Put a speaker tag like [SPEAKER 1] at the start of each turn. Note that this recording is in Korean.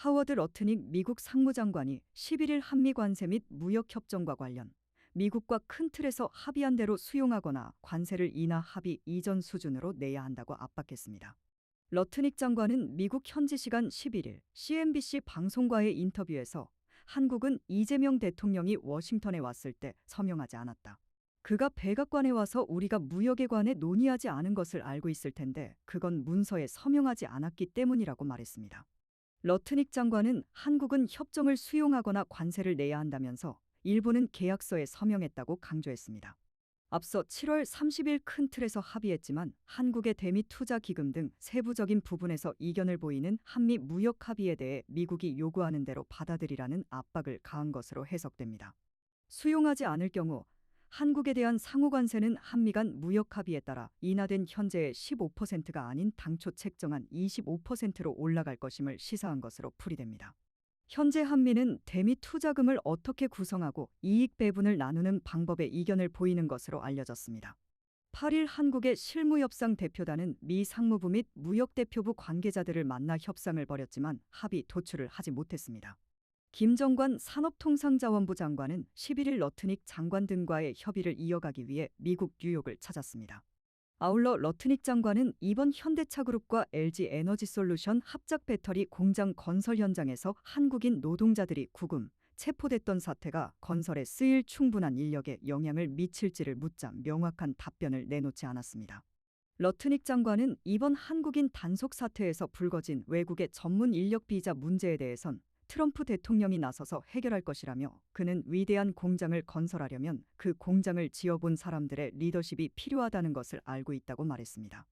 [SPEAKER 1] 하워드 러트닉 미국 상무장관이 11일 한미 관세 및 무역 협정과 관련 미국과 큰 틀에서 합의한 대로 수용하거나 관세를 인하 합의 이전 수준으로 내야 한다고 압박했습니다. 러트닉 장관은 미국 현지 시간 11일 CNBC 방송과의 인터뷰에서 한국은 이재명 대통령이 워싱턴에 왔을 때 서명하지 않았다. 그가 백악관에 와서 우리가 무역에 관해 논의하지 않은 것을 알고 있을 텐데 그건 문서에 서명하지 않았기 때문이라고 말했습니다. 러트닉 장관은 한국은 협정을 수용하거나 관세를 내야 한다면서 일본은 계약서에 서명했다고 강조했습니다. 앞서 7월 30일 큰 틀에서 합의했지만 한국의 대미 투자 기금 등 세부적인 부분에서 이견을 보이는 한미 무역 합의에 대해 미국이 요구하는 대로 받아들이라는 압박을 가한 것으로 해석됩니다. 수용하지 않을 경우 한국에 대한 상호 관세는 한미 간 무역 합의에 따라 인하된 현재의 15%가 아닌 당초 책정한 25%로 올라갈 것임을 시사한 것으로 풀이됩니다. 현재 한미는 대미 투자금을 어떻게 구성하고 이익 배분을 나누는 방법에 이견을 보이는 것으로 알려졌습니다. 8일 한국의 실무협상 대표단은 미 상무부 및 무역대표부 관계자들을 만나 협상을 벌였지만 합의 도출을 하지 못했습니다. 김정관 산업통상자원부 장관은 11일 러트닉 장관 등과의 협의를 이어가기 위해 미국 뉴욕을 찾았습니다. 아울러 러트닉 장관은 이번 현대차그룹과 LG 에너지솔루션 합작 배터리 공장 건설 현장에서 한국인 노동자들이 구금, 체포됐던 사태가 건설에 쓰일 충분한 인력에 영향을 미칠지를 묻자 명확한 답변을 내놓지 않았습니다. 러트닉 장관은 이번 한국인 단속 사태에서 불거진 외국의 전문 인력 비자 문제에 대해선 트럼프 대통령이 나서서 해결할 것이라며 그는 위대한 공장을 건설하려면 그 공장을 지어본 사람들의 리더십이 필요하다는 것을 알고 있다고 말했습니다.